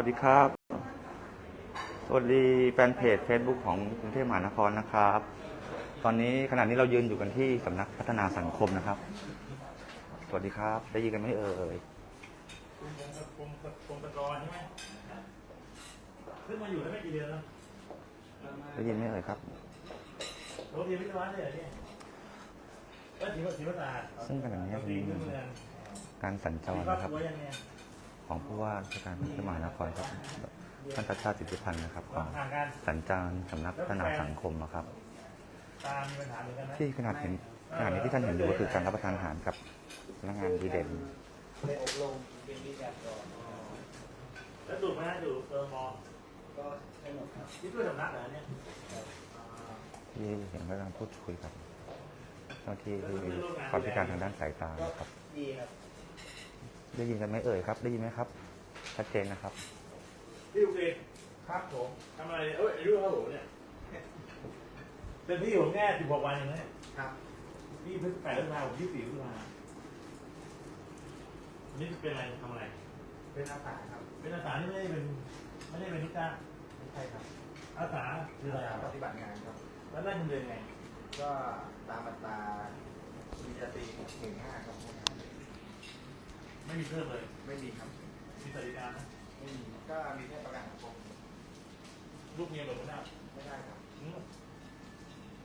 วัสดีครับ สวัสดีแฟนเพจ Facebook ของกรุงเทพมหานครนะครับ ตอนนี้ขณะนี้เรายืนอยู่กันที่สำนักพัฒนาสังคมนะครับ สวัสดีครับ ได้ยินกันไหมเอ่ยกรมกรมกรมตะกรใช่ไหมเพิ่งมาอยู่ได้ไม่กี่เดือนแล้วได้ยินไหมเอ่ยครับโรงเรียนวิศวะเนี่ยเหรอเนี่ยก็ถือว่าถือว่าตาซึ่งขณะนี้เราเป็ตีนขึ้นเมืองการสัญจมีรครอบนะครับครัวยังไง ของผู้ว่าราชการกรุงเทพมหานครครับท่านชัชชาติสิทธิพันธ์นะครับของห่างกันสัญจรสำนักพัฒนาสังคมนะครับ ที่ขนาดเห็นขนาดนี้ที่ท่านเห็นอยู่ก็คือการรับประทานอาหารกับพนักงานดีเด่นแล้วดูดไหมดูดเติมมอก็ให้หมดครับที่ด้วยสำนักเหรอเนี่ยที่เห็นกำลังพูดคุยกับเจ้าที่ที่ความพิการทางด้านสายตานะครับดีครับ ได้ยินกันไหมเอ่ยครับ ได้ยินไหมครับ ชัดเจนนะครับ พี่ลูกเองครับผมทำอะไรเอ้ยอายุเท่าผมเนี่ยเป็นพี่ผมแค่สิบหกวันเองนะเนี่ยครับ พี่เพิ่งแปดพฤษภาผมยี่สิบสี่พฤษภานี่เป็นอะไรทำอะไร เป็นอาสาครับเป็นอาสาที่ไม่ได้เป็นไม่ได้เป็นลูกจ้างไม่ใช่ครับอาสาคืออะไรอาอะสาปฏิบัติงานครับ แล้วได้เงินเดือนไงก็ตามอัตรามีจตรีหนึ่งห้าครับ ไม่มีเพิ่มเลยไม่มีครับ มีสวัสดิการนะไม่มีก็มีแค่ประกันสังคมลูกเมียแบบไม่ได้ไม่ได้ครับอืม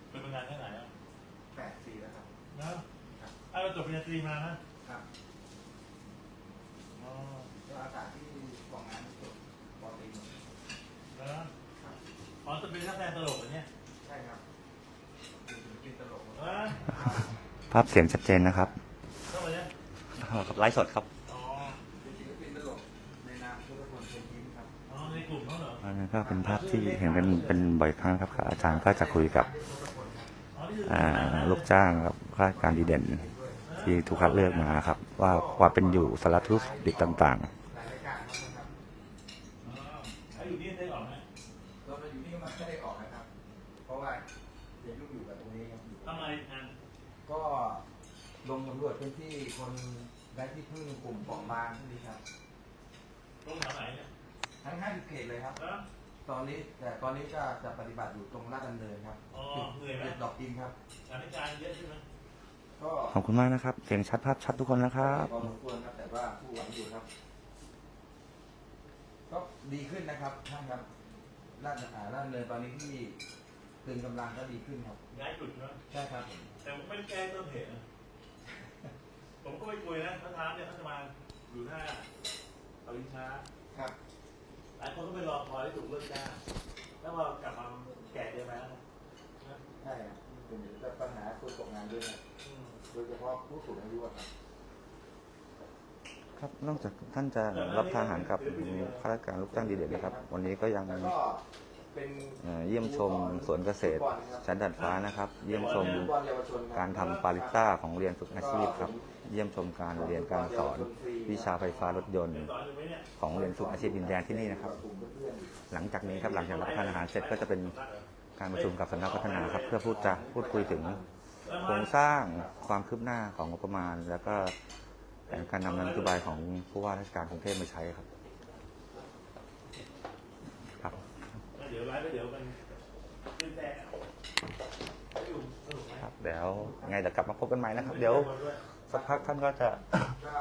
เป็นประกันแค่ไหนอะแปดปีแล้วครับ นะครับไอ้เราจบปริญญาตรีมานะครับ อ๋อก็อาสาที่กองงานจบปอตรีหมดแล้วครับอ๋อจะเป็นนักแสดงตลกเหรอเนี่ยใช่ครับเป็นศิลปินตลกหมดเออภาพเสียงชัดเจนนะครับเข้าไปเนี่ย กับไลฟ์สดครับอ๋อเป็นศิลปินตลกในนามพุทธพลเชิญยิ้มครับอ๋อในกลุ่มเขาเหรออันนี้ก็เป็นภาพที่เห็นกันเป็นบ่อยครั้งครับ อาจารย์ก็จะคุยกับอ๋อนี่คืออ่าลูกจ้างครับข้าราชการดีเด่น ที่ถูกคัดเลือกมาครับ ว่าความเป็นอยู่สารทุกข์ดิบต่างหลายรายการครับอ๋อไอ้อยู่นี่ได้ออกไหมเรามาอยู่นี่มาไม่ได้ออกนะครับ เพราะว่าจะยุ่งอยู่กับตรงนี้ครับทำอะไรงานก็ลงสำรวจพื้นที่คน ไร้ที่พึ่งกลุ่มเปราะบางพวกนี้ครับลงแถวไหนเนี่ยทั้ง 50 เขตเลยครับเออตอนนี้แต่ตอนนี้ก็จะปฏิบัติอยู่ตรงลาดดำเนินครับอ๋อจุดเหนื่อยไหม จุดดอกดินครับ สถานการณ์เยอะใช่ไหม ก็ๆขอบคุณมากนะครับ เสียงชัดภาพชัดทุกคนนะครับ พอสมควรครับ แต่ว่าผู้หวังอยู่ครับ ก็ดีขึ้นนะครับท่านครับลาดอ่าลาดดำเนินตอนนี้ที่ตึงกำลังก็ดีขึ้นครับ ย้ายจุดใช่ไหมใช่ครับ แต่ผมไม่ได้แก้ต้นเหตุนะ ผมก็ไปคุยนะเขาถามเนี่ยเขาจะมาอยู่หน้าปริญชาครับ หลายคนก็ไปรอคอยได้ถูกเลิกจ้างแล้วพอกลับมาแก่เกินไปแล้วนะใช่ครับเป็นแต่ปัญหาคนตกงานด้วยนะอืมโดยเฉพาะผู้สูงอายุอะครับ ครับ นอกจากท่านจะรับประทานอาหารกับข้าราชการลูกจ้างดีเด่นนะครับ วันนี้ก็ยังแล้วก็เป็นเอ่อเยี่ยมชมสวนเกษตรชั้นดัดฟ้านะครับ เยี่ยมชมการทำปาริต้าของเรียนฝึกอาชีพครับ เยี่ยมชมการเรียนการสอนวิชาไฟฟ้ารถยนต์ ของเรียนฝึกอาชีพดินแดนที่นี่นะครับ หลังจากนี้ครับหลังจากรับประทานอาหารเสร็จก็จะเป็นการประชุมกับสำนักพัฒนาครับ เพื่อพูดจะพูดคุยถึงโครงสร้างความคืบหน้าของงบประมาณ แล้วก็แผนการนำนโยบายของผู้ว่าราชการกรุงเทพมาใช้ครับ ดี๋ยวไลฟ์ไปเดี๋ยวมันขึ้นแต่อยู่สนุกไหมครับเดี๋ยวยังไงเดี๋ยวกลับมาพบกันใหม่นะครับ เดี๋ยวสักพักท่านก็จะก็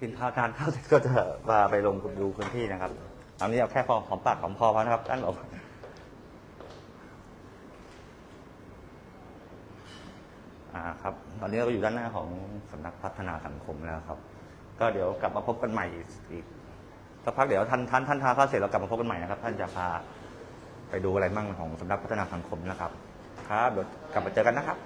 กินข้าวทานข้าวเสร็จก็จะมาไปลงดูพื้นที่นะครับตอนนี้เอาแค่พอหอมปากหอมคอพอนะครับท่านหลบอ่าครับ ตอนนี้เราก็อยู่ด้านหน้าของสำนักพัฒนาสังคมแล้วครับ ก็เดี๋ยวกลับมาพบกันใหม่อีกสักพักเดี๋ยวท่านท่านท่านทานข้าวเสร็จเรากลับมาพบกันใหม่นะครับ ท่านจะพา ไปดูอะไรมั่งของสำนักพัฒนาสังคมนะครับ ครับเดี๋ยวกลับมาเจอกันนะครับ